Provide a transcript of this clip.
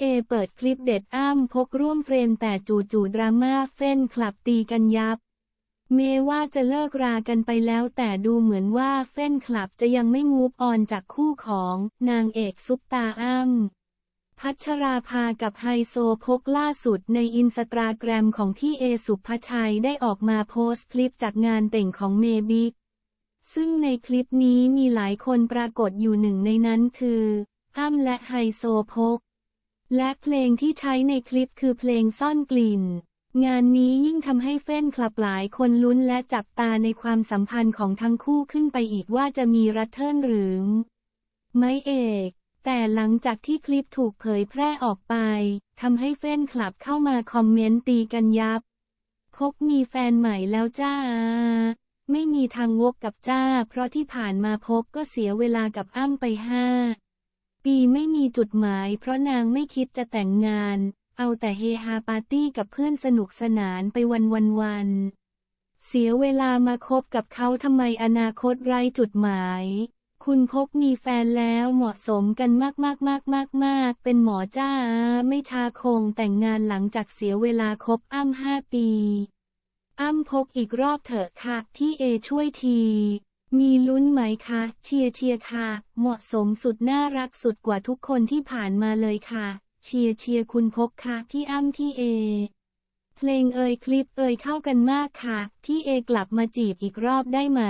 เอเปิดคลิปเด็ดอ้ำพกร่วมเฟรมแต่จู่ๆดราม่าเฟ้นคลับตีกันยับ เมว่าจะเลิกรากันไปแล้วแต่ดูเหมือนว่าเฟ้นคลับจะยังไม่มูฟออนจากคู่ของนางเอกซุปตาอ้ำพัชราภากับไฮโซพกล่าสุดในอินสตาแกรมของที่เอสุภชัยได้ออกมาโพสต์คลิปจากงานแต่งของเมบิ๊กซึ่งในคลิปนี้มีหลายคนปรากฏอยู่หนึ่งในนั้นคืออ้ำและไฮโซพก และเพลงที่ใช้ในคลิปคือเพลงซ่อนกลิ่น งานนี้ยิ่งทำให้เฟ้นคลับหลายคนลุ้นและจับตาในความสัมพันธ์ของทั้งคู่ขึ้นไปอีกว่าจะมีรัตเทิร์นหรือไม่เอกแต่หลังจากที่คลิปถูกเผยแพร่ออกไป ทำให้เฟ้นคลับเข้ามาคอมเมนต์ตีกันยับพกมีแฟนใหม่แล้วจ้า ไม่มีทางวกกับจ้า เพราะที่ผ่านมาพกก็เสียเวลากับอ้ำไปห้า ปีไม่มีจุดหมาย เพราะนางไม่คิดจะแต่งงาน เอาแต่เฮฮาปาร์ตี้กับเพื่อนสนุกสนานไปวันวันวันเสียเวลามาคบกับเขาทำไมอนาคตไร้จุดหมาย คุณพกมีแฟนแล้วเหมาะสมกันมากมากมากมากมากเป็นหมอจ้าไม่ชาคงแต่งงานหลังจากเสียเวลาคบอ้ำห้าปี อ้ำพกอีกรอบเถอะค่ะพี่เอช่วยที มีลุ้นไหมคะ เชียร์เชียร์ค่ะ เหมาะสมสุดน่ารักสุดกว่าทุกคนที่ผ่านมาเลยค่ะ เชียร์เชียร์คุณพกค่ะพี่อ้ำพี่เอ เพลงเอ่ยคลิปเอ่ยเข้ากันมากค่ะ พี่เอกลับมาจีบอีกรอบได้ไหม